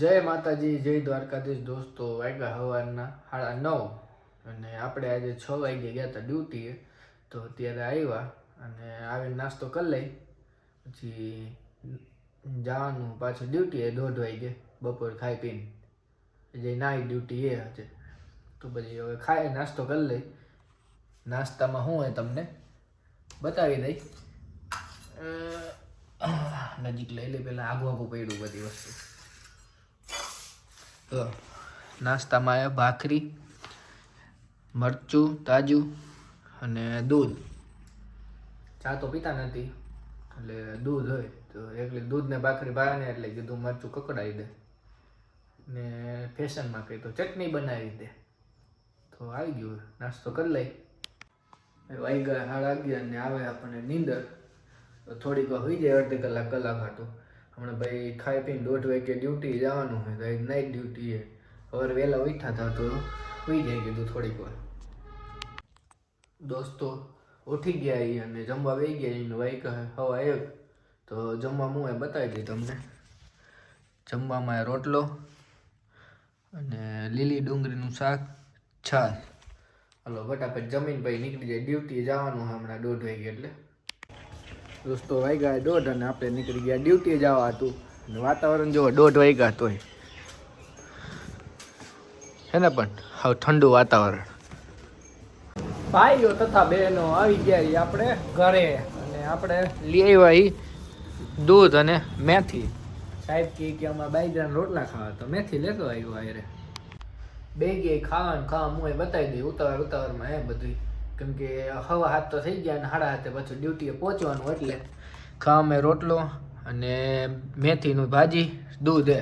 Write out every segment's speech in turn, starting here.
જય માતાજી, જય દ્વારકાધીશ દોસ્તો. વાગ્યા સવારના સાડા નવ અને આપણે આજે છ વાગે ગયા હતા ડ્યુટીએ. તો અત્યારે આવ્યા અને આવીને નાસ્તો કરી લઈ. પછી જવાનું પાછું ડ્યુટીએ દોઢ વાગે બપોર ખાઈ પીને. જે નાઈ ડ્યુટી એ હશે તો પછી હવે ખાઈ નાસ્તો કરી લઈ. નાસ્તામાં શું હોય તમને? બતાવી દઈ. નજીક લઈ લઈ પહેલાં આગું આગું પડ્યું બધી વસ્તુ. નાસ્તામાં આવ્યા ભાખરી, મરચું, તાજું અને દૂધ. ચા તો પીતા નથી એટલે દૂધ હોય તો એટલે દૂધ ને ભાખરી ભાવે ને એટલે કીધું મરચું કકડાવી દે. ને ફેશનમાં કહી તો ચટણી બનાવી દે. તો આવી ગયું નાસ્તો કરી લઈ. વાગ્યા આવી ગયા ને આવે આપણને નીંદર. થોડીક હોઈ જાય અડધી કલાક કલાક હાટું. હમણાં ભાઈ ખાઈ પીને દોઢ વાગે ડ્યુટી જવાનું હોય તો નાઇટ ડ્યુટી એ સવારે વહેલા ઉઠ્યા હતા તો ઉઈ જાય કીધું થોડીક વાર. દોસ્તો ઉઠી ગયા એ અને જમવા વહી ગયા એને વાઈ હવા એક તો જમવા હું એ બતાવી દઈ તમને. જમવામાં રોટલો અને લીલી ડુંગળીનું શાક છાશ હલો, ફટાફટ જમીન ભાઈ નીકળી જાય. ડ્યુટી જવાનું હમણાં દોઢ વાગે એટલે. દોસ્તો વાગ્યા દોઢ અને આપણે નીકળી ગયા. ડ્યુટી જવા હતું. અને વાતાવરણ જોવો, દોઢ વાગ્યા તોય. હે ને પણ? હવે ઠંડુ વાતાવરણ. ભાઈઓ તથા બહેનો આવી ગયા આપણે ઘરે. અને આપણે લઈ આવ્યા દૂધ અને મેથી. સાહેબ કે કે અમારે બાજરાના રોટલા ખાવા તો મેથી લેતો આવ્યો આયરે બે ગઈ ખાવાનું ખાવા હું બતાવી દઈ ઉતાવળ, ઉતાવળમાં એ બધું કેમ કે હવા હાથ તો થઈ ગયા અને હાડા હાથે પાછું ડ્યુટીએ પહોંચવાનું એટલે ખાવામાં રોટલો અને મેથીનું ભાજી, દૂધ એ.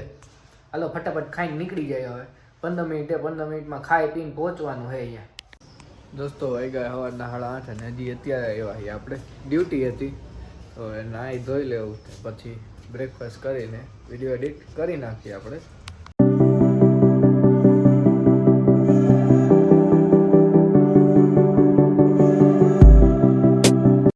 હાલો, ફટાફટ ખાઈને નીકળી જાય હવે. પંદર મિનિટે પંદર મિનિટમાં ખાઈ પીને પહોંચવાનું હે અહીંયા. દોસ્તો ગયા સવારના સાડા આઠ અને હજી અત્યારે આવ્યા છીએ આપણે. ડ્યુટી હતી. તો નાહી ધોઈ લેવું પછી બ્રેકફાસ્ટ કરીને વીડિયો એડિટ કરી નાખીએ આપણે.